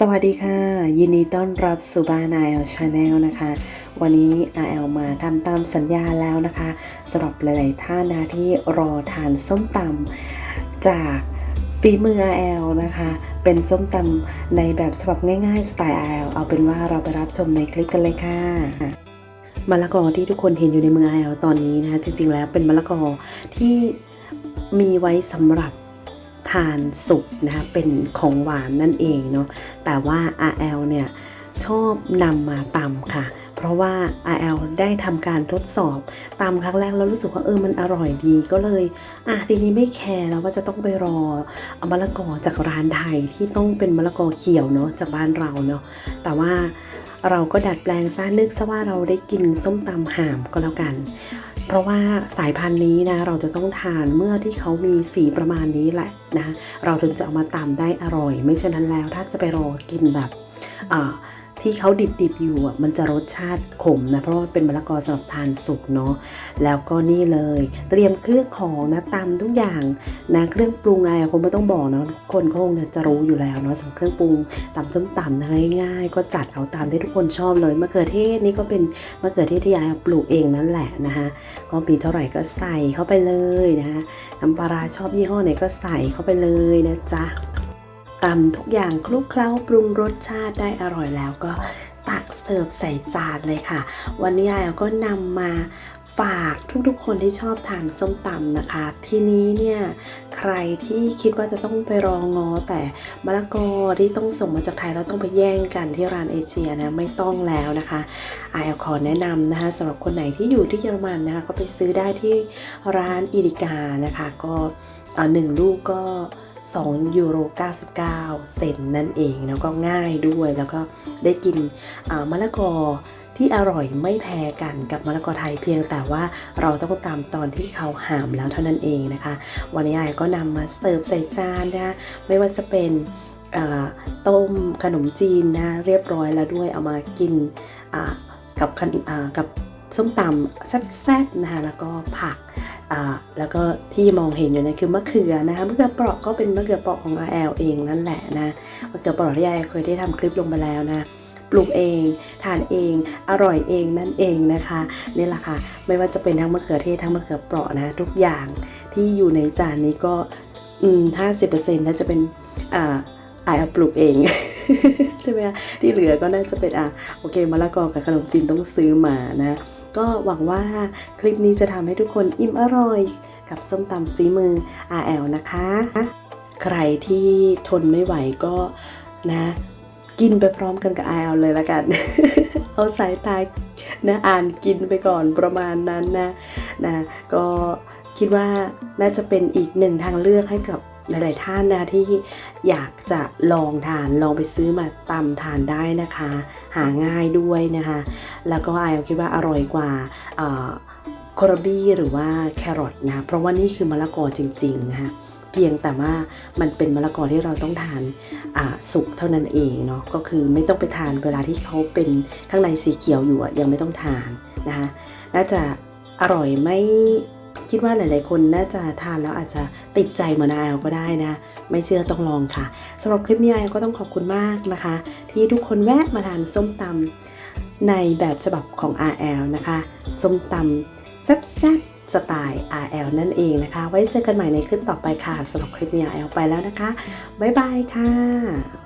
สวัสดีค่ะ ยินดีต้อนรับสู่บ้านไอเอลชาแนลนะคะ วันนี้ RL มาทำตามสัญญาแล้วนะคะสำหรับหลายๆท่านนะที่รอทานส้มตำจากฝีมือ RL นะคะ เป็นส้มตำในแบบฉบับง่าย ๆ สไตล์ RL เอาเป็นว่าเราไปรับชมในคลิปกันเลยค่ะมะละกอที่ทุกคนเห็นอยู่ในมือ RL ตอนนี้นะคะจริงๆแล้วเป็นมะละกอที่มีไว้สำหรับ ทานสุกนะคะเป็นของหวานนั่นเองเนาะแต่ว่า RL เนี่ยชอบนำมาตำค่ะ เพราะว่า RL ได้ทำการทดสอบตำครั้งแรกแล้วรู้สึกว่าเออมันอร่อยดีก็เลย อะทีนี้ไม่แคร์แล้วว่าจะต้องไปรอเอามะละกอจากร้านไทยที่ต้องเป็นมะละกอเขียวเนาะจากบ้านเราเนาะแต่ว่าเราก็ดัดแปลงซะนึกซะว่าเราได้กินส้มตำหามก็แล้วกัน เพราะว่าสายพันธุ์นี้นะเราจะต้องทานเมื่อที่เขามีสีประมาณนี้แหละนะเราถึงจะเอามาตำได้อร่อย ไม่เช่นนั้นแล้วถ้าจะไปรอกินแบบอ่า ที่เขาดิบๆอยู่อะมันจะรสชาติขมนะเพราะว่าเป็นมะละกอสำหรับทานสุกเนาะแล้วก็นี่เลย เตรียมเครื่องของนะตำทุกอย่างนะเครื่องปรุงอะไรคงไม่ต้องบอกเนาะคนเขาคงจะรู้อยู่แล้วเนาะสำหรับเครื่องปรุงตำส้มตำนะง่ายๆ ก็จัดเอาตามที่ทุกคนชอบเลยมะเขือเทศนี่ก็เป็นมะเขือเทศที่ยายปลูกเองนั่นแหละนะคะก็มีเท่าไหร่ก็ใส่เข้าไปเลยนะคะน้ำปลาร้าชอบยี่ห้อไหนก็ใส่เข้าไปเลยนะจ๊ะ ตำทุกอย่างคลุกเคล้าปรุงรสชาติได้อร่อยแล้วก็ตักเสิร์ฟใส่จานเลยค่ะ วันนี้ไอายก็นำมาฝากทุกๆ คนที่ชอบทานส้มตำนะคะ ทีนี้เนี่ยใครที่คิดว่าจะต้องไปรองอแต่มะละกอที่ต้องส่งมาจากไทยแล้วต้องไปแย่งกันที่ร้านเอเชียนะไม่ต้องแล้วนะคะไอายขอแนะนำนะคะสำหรับคนไหนที่อยู่ที่เยอรมันนะคะ ก็ไปซื้อได้ที่ร้านอีริกานะคะ ก็หนึ่งลูกก็ 2ยูโร99 เซนนั่นเองแล้วก็ง่ายด้วยแล้วก็ได้กินมะละกอที่อร่อยไม่แพ้กันกับมะละกอไทยเพียงแต่ว่าเราต้องตามตอนที่เขาหามแล้วเท่านั้นเองนะคะ วันนี้ไอก็นำมาเสิร์ฟใส่จานนะคะไม่ว่าจะเป็นต้มขนมจีนนะเรียบร้อยแล้วด้วยเอามากินกับกับส้มตำแซ่บๆนะคะแล้วก็ผัก อ่าแล้วก็ที่มองเห็นอยู่นะคือมะเขือนะคะมะเขือเปราะก็เป็นมะเขือเปราะของ RL เองนั่นแหละนะมะเขือเปราะที่ยายเคยได้ทำคลิปลงไปแล้วนะปลูกเองทานเอง อร่อยเองนั่นเองนะคะนี่แหละค่ะไม่ว่าจะเป็นทั้งมะเขือเทศทั้งมะเขือเปราะนะทุกอย่างที่อยู่ในจานนี้ก็อืมห้าสิบเปอร์เซ็นต์น่าจะเป็นอ่าอายปลูกเองใช่ไหมที่เหลือก็น่าจะเป็นอะโอเคมะละกอกับขนมจีนต้องซื้อมานะ ก็หวังว่าคลิปนี้จะทำให้ทุกคนอิ่มอร่อย กับส้มตำฝีมือ RL นะคะ ใครที่ทนไม่ไหวก็นะกินไปพร้อมกันกับ RL เลยละกัน เอาสายตานะอ่านกินไปก่อนประมาณนั้นนะนะ ก็คิดว่าน่าจะเป็นอีกหนึ่งทางเลือกให้กับ หลาย ๆ ท่านนะที่อยากจะลองทานลองไปซื้อมาตำทานได้นะคะ หาง่ายด้วยนะคะ แล้วก็ไอคิดว่าอร่อยกว่าโครบี้หรือว่าแครอทนะ เพราะว่านี่คือมะละกอจริง ๆ นะคะเพียงแต่ว่ามันเป็นมะละกอที่เราต้องทานสุกเท่านั้นเองเนาะก็คือไม่ต้องไปทานเวลาที่เขาเป็นข้างในสีเขียวอยู่ยังไม่ต้องทานนะคะน่าจะอร่อยไม่ คิดว่าหลาย ๆ คนน่าจะทานแล้วอาจจะติดใจเหมือนไอลก็ได้นะ ไม่เชื่อต้องลองค่ะสำหรับคลิปนี้ไอลก็ต้องขอบคุณมากนะคะ ที่ทุกคนแวะมาทานส้มตำในแบบฉบับของ RL นะคะ ส้มตำแซ่บๆสไตล์ RL นั่นเองนะคะ ไว้เจอกันใหม่ในคลิปต่อไปค่ะสำหรับคลิปนี้ RL ไปแล้วนะคะ บ๊ายบายค่ะ